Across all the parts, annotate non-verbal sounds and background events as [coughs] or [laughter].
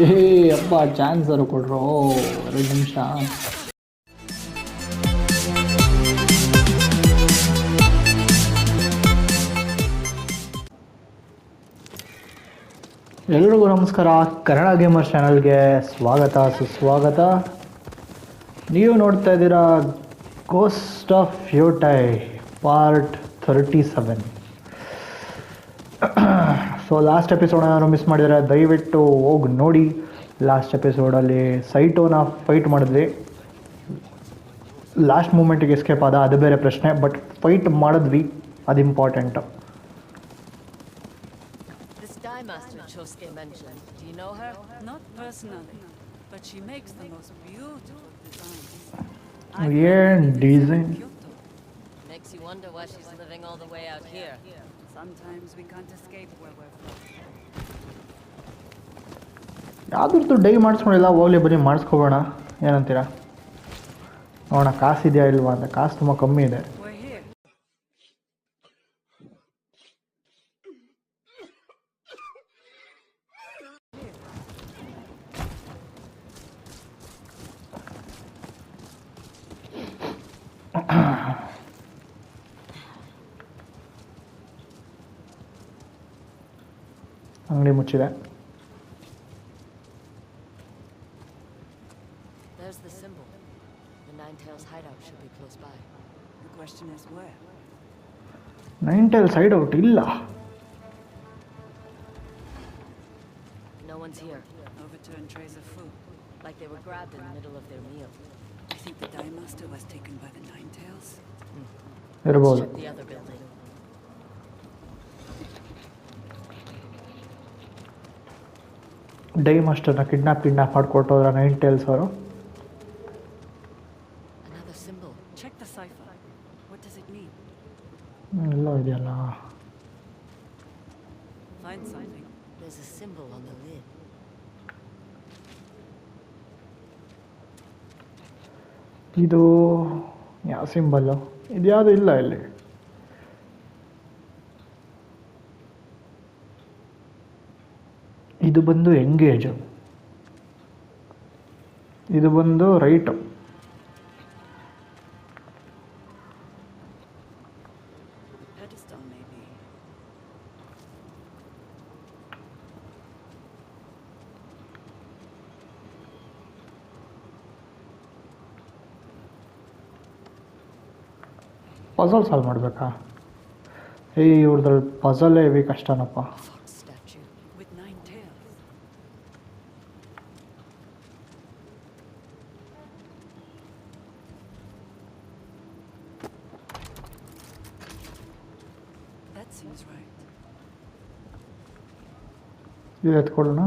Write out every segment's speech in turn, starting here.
ಏ ಅಪ್ಪ ಚಾನ್ಸ್ ಅವರು ಕೊಡ್ರು. ಎರಡು ನಿಮಿಷ. ಎಲ್ರಿಗೂ ನಮಸ್ಕಾರ. ಕನ್ನಡ ಗೇಮರ್ ಚಾನಲ್ಗೆ ಸ್ವಾಗತ, ಸುಸ್ವಾಗತ. ನೀವು ನೋಡ್ತಾ ಇದ್ದೀರಾ Ghost of Yotei part thirty seven so last episode ಏನಾದ್ರು ಮಿಸ್ ಮಾಡಿದರೆ ದಯವಿಟ್ಟು ಹೋಗಿ ನೋಡಿ. ಲಾಸ್ಟ್ ಎಪಿಸೋಡಲ್ಲಿ ಸೈಟೋನ ಫೈಟ್ ಮಾಡಿದ್ವಿ. ಲಾಸ್ಟ್ ಮೂಮೆಂಟಿಗೆ ಎಸ್ಕೇಪ್ ಆದ ಅದು ಬೇರೆ ಪ್ರಶ್ನೆ ಬಟ್ ಫೈಟ್ ಮಾಡಿದ್ವಿ. ಅದು ಇಂಪಾರ್ಟೆಂಟ್ ಏನ್ decent makes you wonder why she's living all the way out here. Sometimes we can't escape where we're from. ಯಾವ್ದ್ರದ್ದು ಡೈ ಮಾಡಿಸ್ಕೊಂಡಿಲ್ಲ, ಹೋಗ್ಲಿ ಬರೀ ಮಾಡಿಸ್ಕೊಬೋಣ. ಏನಂತೀರಾ? ನೋಡೋಣ ಕಾಸಿದೆಯಾ ಇಲ್ವಾ ಅಂತ. ಕಾಸು ತುಂಬ ಕಮ್ಮಿ ಇದೆ. ಅಂಗಡಿ ಮುಚ್ಚಿದೆ There's the symbol. The Nine Tails hideout should be close by. The question is where? Nine tail side out ಇಲ್ಲ No one's here. Overturned trays of food. Like they were grabbed in the middle of their meal. I think the Dye Master was taken by the Nine Tails. Let's ಇರ್ಬೋದು check the other dye ಮಾಸ್ಟರ್ನ kidnap kidnap ಮಾಡಿಕೊಟ್ಟೋದ್ರ nine tails ಅವರು. ಎಲ್ಲ ಇದೆಯಲ್ಲ. ಇದು ಯಾವ symbol ಇದು ಯಾವುದು ಇಲ್ಲ ಇಲ್ಲಿ. ಇದು ಬಂದು ಎಂಗೇಜು. ಇದು ಬಂದು ರೈಟ್. ಪಝಲ್ ಸಾಲ್ವ್ ಮಾಡಬೇಕಾ? ಏ ಇವ್ರದ್ರಲ್ಲಿ ಪಝಲ್ಲೇ ಹೆವಿ ಕಷ್ಟನಪ್ಪ. ಇದು ಎತ್ಕೊಳ್ಳೋಣ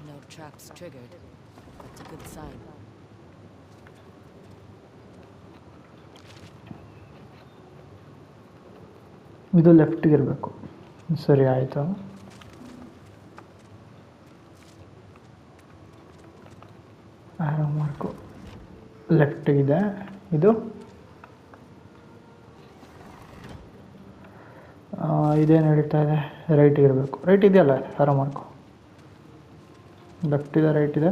No traps triggered. That's a good sign. ಇದು ಲೆಫ್ಟಿಗೆ ಇರಬೇಕು ಸರಿ ಆಯಿತು ಲೆಫ್ಟಿಗಿದೆ ಇದು. ಆ, ಇದೇನು ಹೇಳ್ತಾ ಇದೆ? ರೈಟ್ ಇರಬೇಕು. ರೈಟ್ ಇದೆಯಲ್ಲ ಆರೋ ಮಾರ್ಕು ಲೆಫ್ಟ್ ಇದೆ ರೈಟ್ ಇದೆ.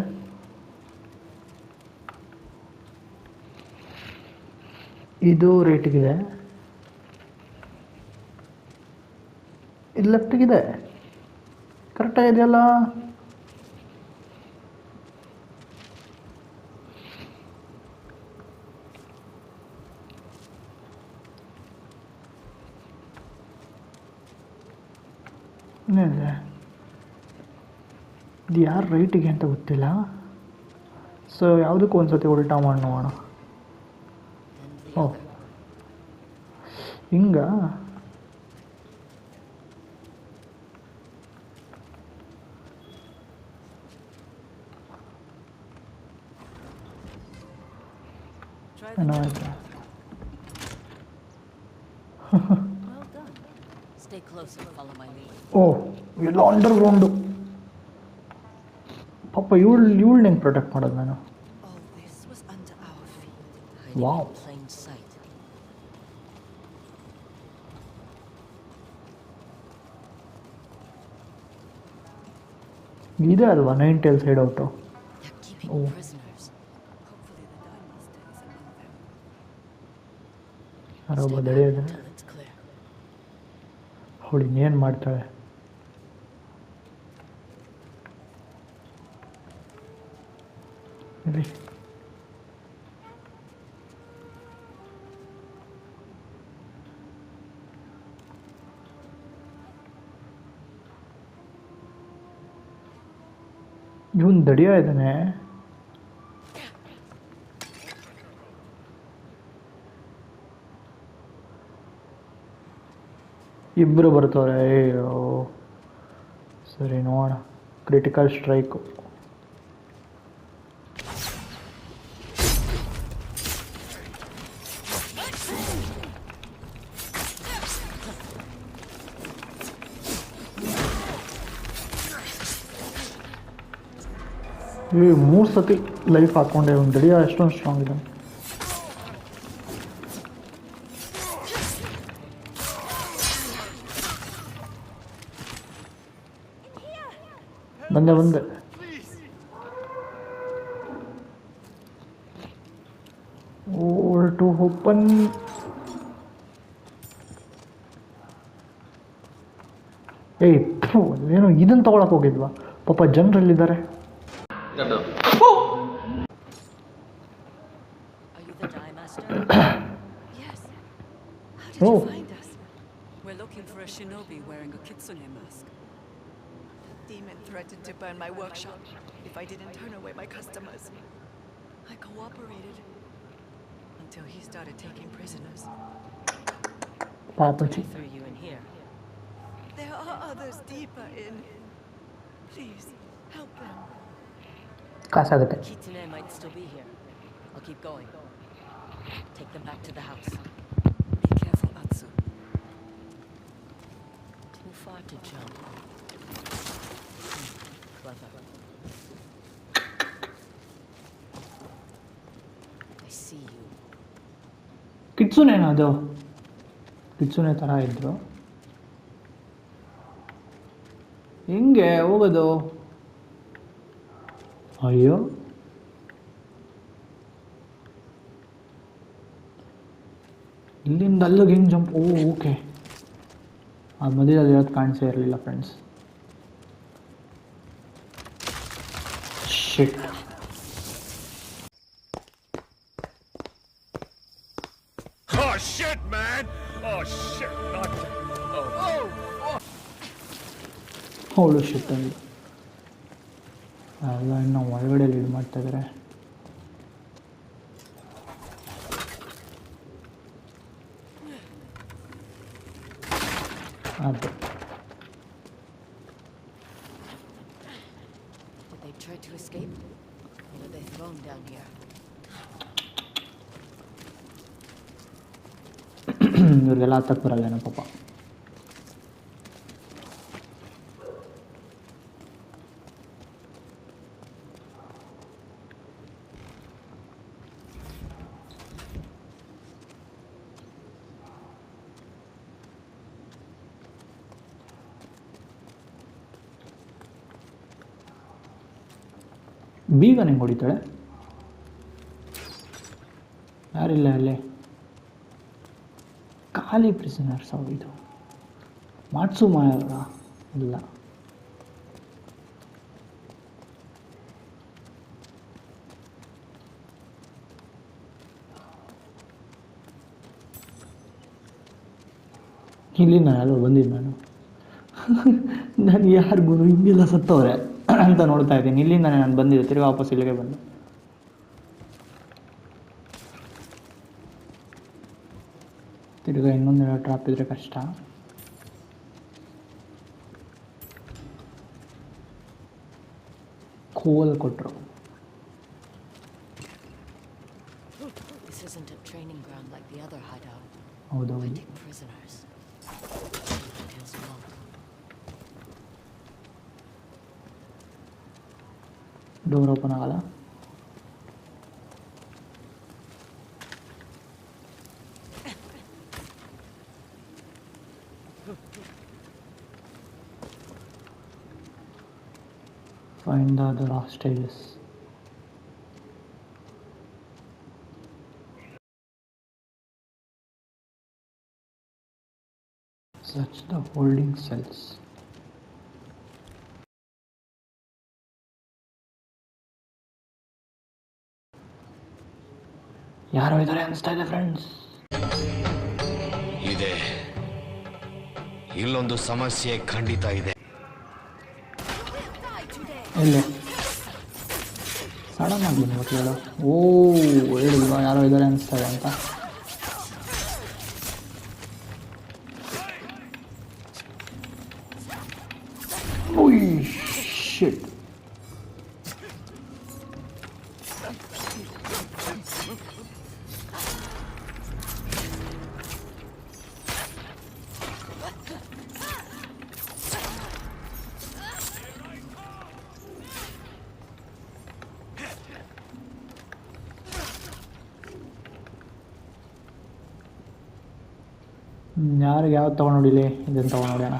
ಇದು ರೈಟಿಗಿದೆ ಇದು ಲೆಫ್ಟಿಗಿದೆ ಕರೆಕ್ಟಾಗಿದೆಯಲ್ಲ ಏನಿದೆ ಇದು ಯಾರು ರೈಟಿಗೆ ಅಂತ ಗೊತ್ತಿಲ್ಲ ಸೊ ಯಾವುದಕ್ಕೂ ಒಂದು ಸತಿ ಉಲ್ಟಾ ಮಾಡಿ ನೋಡೋಣ Then the Oh. other. ಹಿಂಗ Try ಓ, ಎಲ್ಲ ಅಂಡರ್ ಗ್ರೌಂಡು ಪಾಪ ಇವಳು ಇವಳು ಹೆಂಗೆ ಪ್ರೊಟೆಕ್ಟ್ ಮಾಡೋದು ನಾನು? ವಾವ್ ಇದೆ ಅಲ್ವಾ ನೈನ್ ಟೇಲ್ ಸೈಡ್ ಔಟು ಯಾರೊಬ್ಬ ದಳಿಯೋದನ್ನ ಅವಳು ಇನ್ನೇನು ಮಾಡ್ತಾಳೆ? ಇರಿ. ಇವನ್ ದಡಿಯ ಇದ್ದಾನೆ ಇಬ್ಬರು ಬರ್ತವ್ರೆ ಅಯ್ಯೋ. ಸರಿ ನೋಡೋಣ. ಕ್ರಿಟಿಕಲ್ ಸ್ಟ್ರೈಕು ಈ ಮೂರು ಸತಿ ಲೈಫ್ ಹಾಕ್ಕೊಂಡೆ ಒಂದು ದಡಿಯ ಎಷ್ಟೊಂದು ಸ್ಟ್ರಾಂಗ್ ಇದೆ. ಬಂದೆ ಬಂದೆ. ಓರ್ ಟು ಓಪನ್ ಏಯ್ ಏನು ಇದನ್ನ ತಗೊಳಕ್ ಹೋಗಿದ್ವಾ? ಪಾಪ ಜನರಲ್ಲಿದ್ದಾರೆ. Oh. [coughs] Yes. How did you oh. find us? We're looking for a shinobi wearing a kitsune mask. The demon threatened to burn my workshop if I didn't turn away my customers. I cooperated until he started taking prisoners. Probably threw you in here. There are others deeper in. Please help them. ಕಾಸ ಆಗುತ್ತೆ oh keep ಗೋಯಿ take them to the house make careful at ಸೂ ಟ್ನಿ fight to jump ಕಾಸ ಆಗುತ್ತೆ I see you ಕಿಟ್ಸುನೆನ ಅದೋ ಕಿಟ್ಸುನೆ ತರ ಐದ್ರು ಹೆಂಗೆ ಹೋಗೋದು? ಅಯ್ಯೋ ಇಲ್ಲಿಂದ ಅಲ್ಲಿಗೆ ಹೆಂಗೆ ಜಂಪ್ ಓ ಓಕೆ ಆ ಮಧ್ಯದಲ್ಲಿ ಇರೋದು ಕಾಣಿಸೇ ಇರಲಿಲ್ಲ friends shit Oh shit, man! Oh shit! Not. Oh. ಅವಳು ಶಿಟ್ ಅಲ್ಲಿ Or were they thrown down here? ಇವ್ರಿಗೆಲ್ಲ ಹತ್ತಕ್ಕೆ ಬರಲ್ಲೇನೋ ಪಾಪ ಬೀಗ ಹೆಂಗೆ ಹೊಡಿತಾಳೆ. ಯಾರಿಲ್ಲ ಅಲ್ಲಿ? ಖಾಲಿ ಪ್ರಿಸನರ್ಸ್ ಇದು. ಮಾಟ್ಸು ಮಾಯಲ್ಲ ಇಲ್ಲ. ಇಲ್ಲಿ ನಾನು ಬಂದಿದ್ದು ನಾನು. [laughs] ನಾನು ಯಾರಿಗೂ ಹಿಂಗೆಲ್ಲ ಸತ್ತವ್ರೆ. ಅಂತ ನೋಡ್ತಾ ಇದ್ದೀನಿ. ಇಲ್ಲಿಂದ ನಾನು ಬಂದಿದ್ದೆ ತಿರುಗಿ ವಾಪಸ್ ಇಲ್ಲಿಗೆ ಬಂದು. ತಿರ್ಗಾ ಇನ್ನೊಂದು ಟ್ರಾಪ್ ಇದ್ರೆ ಕಷ್ಟ. ಕೋಲ್ ಕೊಟ್ಟರು This ಡೋರ್ ಓಪನ್ ಆಗಲ್ಲ Find the other hostages. Search the holding cells. ಯಾರೋ ಇದ್ದಾರೆ ಅನಿಸ್ತಾ ಇದೆ ಫ್ರೆಂಡ್ಸ್ ಇದೆ. ಇಲ್ಲೊಂದು ಸಮಸ್ಯೆ ಖಂಡಿತ ಇದೆ. ಎಲ್ಲಿ? ಸಡನ್ ಆಗಿ ಹೇಳು ಓ ಹೇಳಿಲ್ವಾ ಯಾರೋ ಇದ್ದಾರೆ ಅನಿಸ್ತಾ ಇದೆ ಅಂತ. ಯಾರಿಗೆ ಯಾವ್ದು ತೊಗೊಂಡೋಡಿಲಿ ಇದನ್ನು ತೊಗೊಂಡೋಡ್ಯಾನ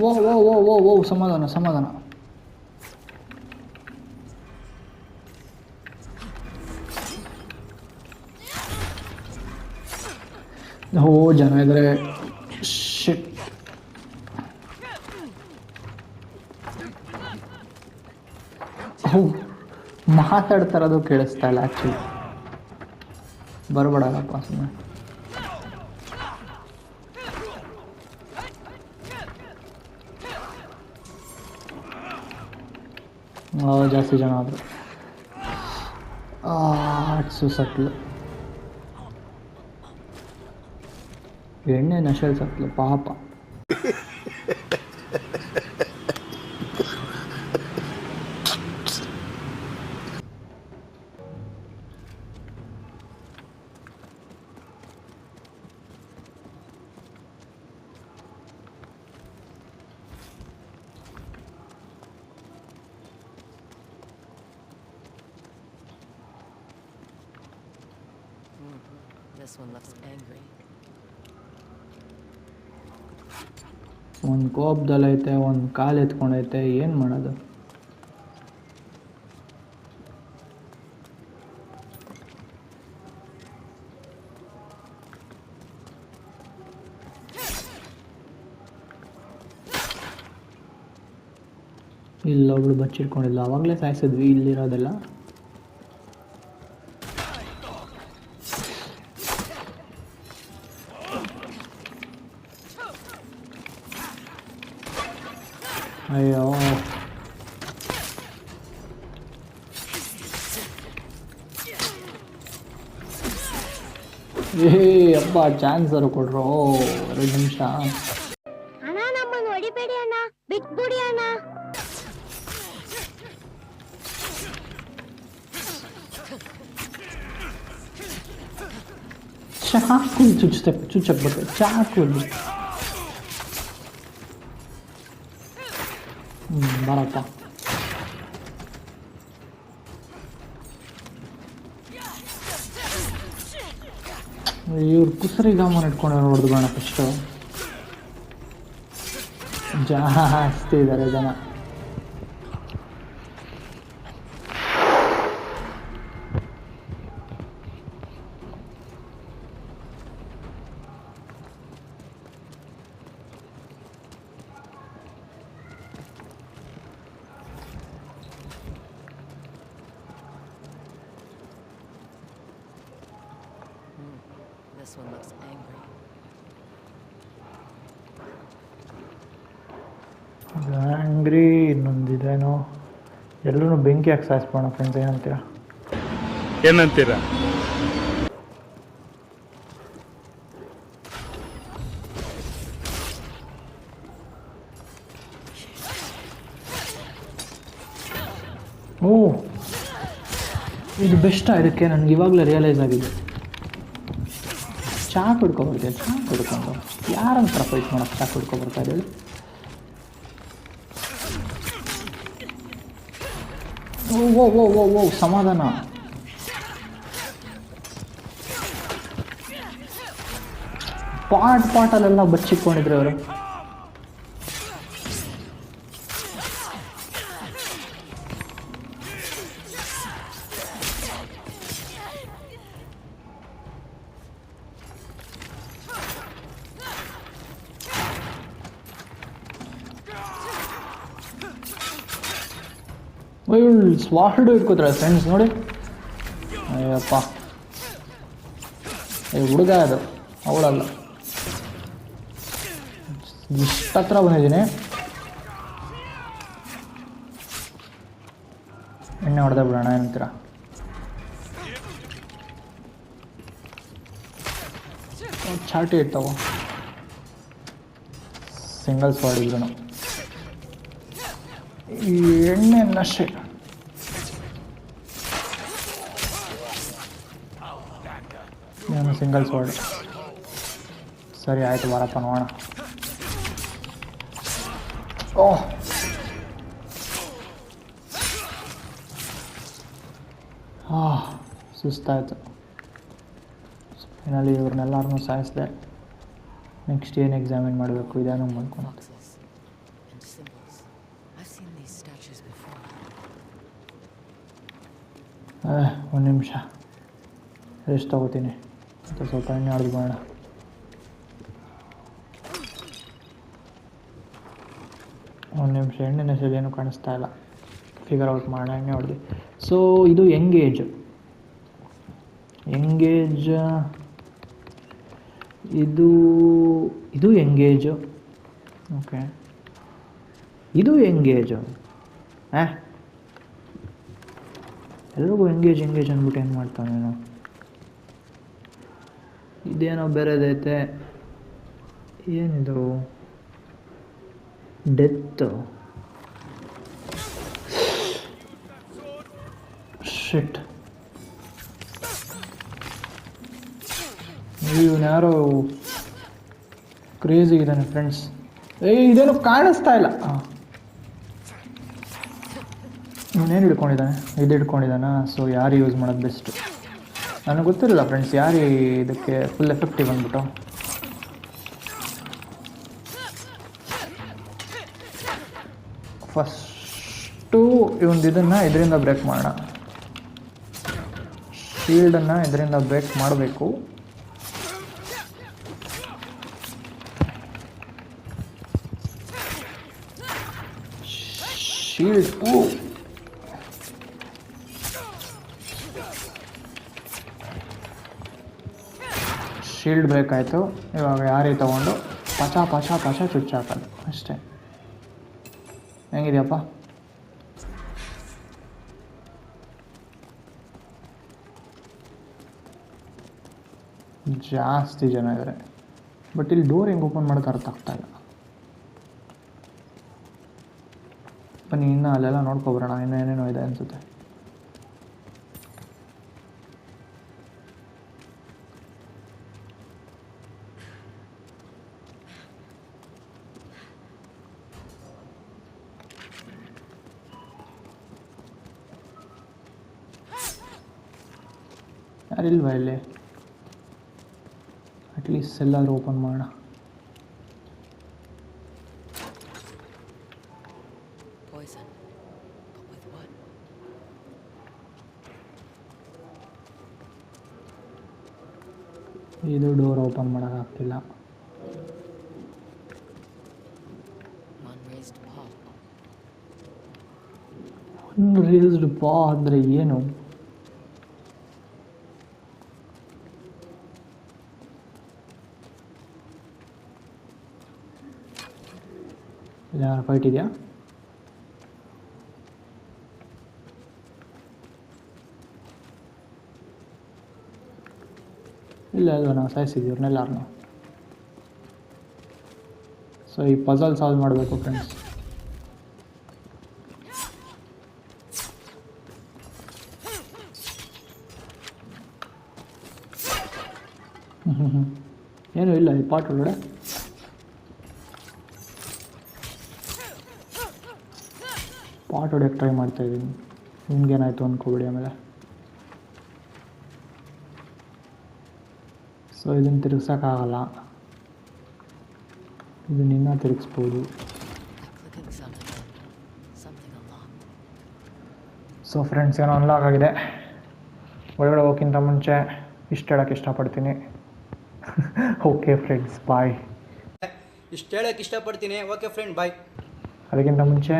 ಓ ಓ ಓ ಓ ಓ, ಸಮಾಧಾನ ಸಮಾಧಾನ. ಓ, ಜನ ಇದ್ರೆ. ಶಿಟ್ ಮಾತಾಡ್ತಾರದು ಕೇಳಿಸ್ತಾ ಇಲ್ಲ ಆ್ಯಕ್ಚುಲಿ ಬರಬೇಡಪ್ಪ ಸುಮ್ಮನೆ ಜಾಸ್ತಿ ಜನ ಆದರು ಅಟ್ಸು ಸತ್ಲು ಎಣ್ಣೆ ನಶೆಲ್ ಸತ್ಲು ಪಾಪ This one looks angry. ಒಂದು ಕೋಪದಲ್ಲೈತೆ, ಒಂದು ಕಾಲು ಎತ್ಕೊಂಡೈತೆ ಏನು ಮಾಡೋದು ಇಲ್ಲೊಬ್ಳು ಬಚ್ಚಿಟ್ಕೊಂಡಿಲ್ಲ ಅವಾಗಲೇ ಸಾಯಿಸಿದ್ವಿ, ಇಲ್ಲಿರೋದೆಲ್ಲ ಅಯ್ಯೋ ಏ ಅಪ್ಪ ಚಾನ್ಸರು ಕೊಡ್ರು ಎರಡು ನಿಮಿಷ ಅಣ್ಣ ನಮ್ಮನ್ನು ಹೊಡಿಬೇಡಿ ಅಣ್ಣ ಬಿಟ್ಬಿಡಿ ಅಣ್ಣ ಚಾಕು ಚುಚ್ಚತೆ ಚುಚ್ಚಕ್ಕೆ ಬರ್ತದೆ ಚಾಕು ಹ್ಞೂ ಬರಪ್ಪ. ಇವ್ರು ಕುಸರಿ ಗಾಮನ್ ಇಟ್ಕೊಂಡು ನೋಡ್ದು ಬೇಡ ಫಸ್ಟು ಜಾಸ್ತಿ ಇದ್ದಾರೆ ಜನ. This one looks angry. Angry ಇನ್ನೊಂದಿದೇನೋ ಎಲ್ಲರೂ ಬೆಂಕಿ ಹಾಕಿ ಸಾಯಿಸ್ಬೋಣ ಫ್ರೆಂಡ್ಸ್ ಏನಂತೀರ? ಏನಂತೀರಾ? ಓ ಇದು ಬೆಸ್ಟಾ ಇದಕ್ಕೆ? ನನಗೆ ಇವಾಗಲೇ ರಿಯಲೈಸ್ ಆಗಿದೆ. ಚಾ ಕುಡ್ಕೊಬರ್ತೀವಿ ಚಹಾ ಕುಡ್ಕೊಂಡು. ಯಾರಂತ ಫೈಟ್ ಮಾಡೋಕ್ಕೆ ಚಾ ಕುಡ್ಕೊಬರ್ತಾ ಇದ್ದೇಳಿ ಓ ಓ ಓ ಓ ಓ, ಸಮಾಧಾನ. ಪಾಟ್ ಪಾಟಲ್ಲೆಲ್ಲ ಬಚ್ಚಿಟ್ಕೊಂಡಿದ್ರು ಅವರು. ಸ್ವಾರ್ಡ್ ಇಟ್ಕೋತಾರೆ ಫ್ರೆಂಡ್ಸ್ ನೋಡಿ. ಅಯ್ಯಪ್ಪ. ಏ, ಹುಡುಗ ಅದು. ಅವಳಲ್ಲ. ಇಷ್ಟ ಹತ್ರ ಬಂದಿದ್ದೀನಿ. ಎಣ್ಣೆ ಹೊಡೆದ ಬಿಡೋಣ ಏನಂತೀರ ಚಾಟಿ ಇರ್ತಾವ ಸಿಂಗಲ್ ಸ್ವಾಡ್ ಇದ್ರು ಈ ಎಣ್ಣೆ ನಶೆ ಸಿಂಗಲ್ ಸೋಲ್ಡ್ ಸರಿ, ಆಯಿತು ಬರಪ್ಪ ನೋಡೋಣ. ಓಹ್ ಹಾಂ ಸುಸ್ತಾಯಿತು. ಫೈನಲಿ ಇವ್ರನ್ನೆಲ್ಲರನ್ನೂ ಸಾಯಿಸಿದೆ. ನೆಕ್ಸ್ಟ್ ಏನು ಎಕ್ಸಾಮಿನ್ ಮಾಡಬೇಕು, ಇದೇನೋ ಮಾಡ್ಕೊಂಡು. ಒಂದು ನಿಮಿಷ. ರೆಸ್ಟ್ ತಗೋತೀನಿ. ಮತ್ತು ಸ್ವಲ್ಪ ಎಣ್ಣೆ ಆಡಿದ್ ಬಾಣ ಒಂದು ನಿಮಿಷ ಎಣ್ಣೆ ಹೆಸರು ಏನು ಕಾಣಿಸ್ತಾ ಇಲ್ಲ. ಫಿಗರ್ ಔಟ್ ಮಾಡೋಣ ಎಣ್ಣೆ ಹೊಡೆದು. ಸೊ ಇದು ಎಂಗೇಜ್ ಎಂಗೇಜ್ ಇದು ಇದು ಎಂಗೇಜು ಓಕೆ ಇದು ಎಂಗೇಜು ಹಾಂ? ಎಲ್ರಿಗೂ ಎಂಗೇಜ್ ಎಂಗೇಜ್ ಅಂದ್ಬಿಟ್ಟು ಏನು ಮಾಡ್ತಾನೆ ನೀನು? ಇದೇನೋ ಬೇರೆದೈತೆ. ಏನಿದು? ಡೆತ್ ಶಿಟ್ ಇವನು ಯಾರೋ ಕ್ರೇಜಿ ಇದ್ದಾನೆ ಫ್ರೆಂಡ್ಸ್ ಏ ಇದೇನು ಕಾಣಿಸ್ತಾ ಇಲ್ಲ. ಇವನೇನು ಹಿಡ್ಕೊಂಡಿದ್ದಾನೆ? ಇದು ಹಿಡ್ಕೊಂಡಿದ್ದಾನ? ಸೊ ಯಾರು ಯೂಸ್ ಮಾಡೋದು ಬೆಸ್ಟು ನನಗೆ ಗೊತ್ತಿರಲಿಲ್ಲ ಫ್ರೆಂಡ್ಸ್ ಯಾರು ಇದಕ್ಕೆ ಫುಲ್ ಎಫೆಕ್ಟಿವ್ ಅಂದ್ಬಿಟ್ಟು. ಫಸ್ಟು ಇವೊಂದು ಇದನ್ನು ಇದರಿಂದ ಬ್ರೇಕ್ ಮಾಡೋಣ. ಶೀಲ್ಡನ್ನು ಇದರಿಂದ ಬ್ರೇಕ್ ಮಾಡಬೇಕು. ಶೀಲ್ಡ್ ಓ ಶೀಲ್ಡ್ ಬೇಕಾಯಿತು. ಇವಾಗ ಯಾರೇ ತಗೊಂಡು ಪಚ ಪಚ ಪಚ ಚುಚ್ಚಾಕೋದು ಅಷ್ಟೇ. ಹೆಂಗಿದೆಯಪ್ಪ? ಜಾಸ್ತಿ ಜನ ಇದ್ದಾರೆ ಬಟ್ ಇಲ್ಲಿ ಡೋರ್ ಹೆಂಗೆ ಓಪನ್ ಮಾಡೋದು ಅರ್ಥ ಇಲ್ಲ. ಬನ್ನಿ, ಇನ್ನೂ ಅಲ್ಲೆಲ್ಲ ನೋಡ್ಕೊಬರೋಣ ಇನ್ನೂ ಏನೇನೋ ಇದೆ ಅನಿಸುತ್ತೆ. ಯಾರಿಲ್ವಾ ಇಲ್ಲಿ ಅಟ್ಲೀಸ್ಟ್ ಎಲ್ಲಾದರೂ ಓಪನ್ ಮಾಡೋಣ? ಇದು ಡೋರ್ ಓಪನ್ ಮಾಡೋಕ್ಕಾಗ್ತಿಲ್ಲ. ಅನ್ರೇಸ್ಡ್ ಪಾ ಅಂದರೆ ಏನು? ಫೈಟ್ ಇದೆಯಾ? ಇಲ್ಲ ಅಲ್ವಾ ನಾವು ಸಾಯಿಸಿದ್ವಿ ಇವ್ರನ್ನೆಲ್ಲಾರನು ಸೊ ಈ ಪಜಲ್ ಸಾಲ್ವ್ ಮಾಡಬೇಕು ಫ್ರೆಂಡ್ಸ್ ಏನೂ ಇಲ್ಲ, ಈ ಪಾಟ್ ಒಳಗಡೆ. ಪಾಟ್ ಹೊಡೆಯೋಕ್ಕೆ ಟ್ರೈ ಮಾಡ್ತಾ ಇದ್ದೀನಿ. ನಿಮ್ಗೇನಾಯಿತು ಅಂದ್ಕೊಬಿಡಿ ಆಮೇಲೆ. ಸೊ ಇದನ್ನು ತಿರುಗ್ಸೋಕ್ಕಾಗಲ್ಲ. ಇದನ್ನ ಇನ್ನೂ ತಿರುಗಿಸ್ಬೋದು. ಸೊ ಫ್ರೆಂಡ್ಸ್ ಏನೋ ಅನ್ಲಾಕ್ ಆಗಿದೆ. ಒಳಗಡೆ ಹೋಗೋಕ್ಕಿಂತ ಮುಂಚೆ ಇಷ್ಟು ಹೇಳೋಕ್ಕೆ ಇಷ್ಟಪಡ್ತೀನಿ. ಓಕೆ ಫ್ರೆಂಡ್ಸ್ ಬಾಯ್ ಇಷ್ಟು ಹೇಳಕ್ಕೆ ಇಷ್ಟಪಡ್ತೀನಿ. ಓಕೆ ಫ್ರೆಂಡ್ ಬಾಯ್ ಅದಕ್ಕಿಂತ ಮುಂಚೆ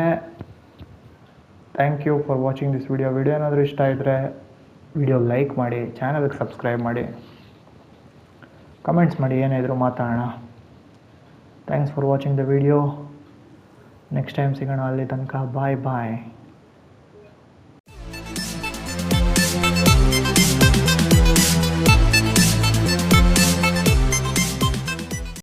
thank you for watching this video video ಏನಾದರೂ ಇಷ್ಟ ಇದ್ದರೆ ವಿಡಿಯೋ ಲೈಕ್ ಮಾಡಿ ಚಾನಲ್ಗೆ ಸಬ್ಸ್ಕ್ರೈಬ್ ಮಾಡಿ. ಕಮೆಂಟ್ಸ್ ಮಾಡಿ ಏನಾದರೂ ಮಾತಾಡೋಣ. Thanks for watching the video next time ಸಿಗೋಣ ಅಲ್ಲಿ ತನಕ. ಬಾಯ್ ಬಾಯ್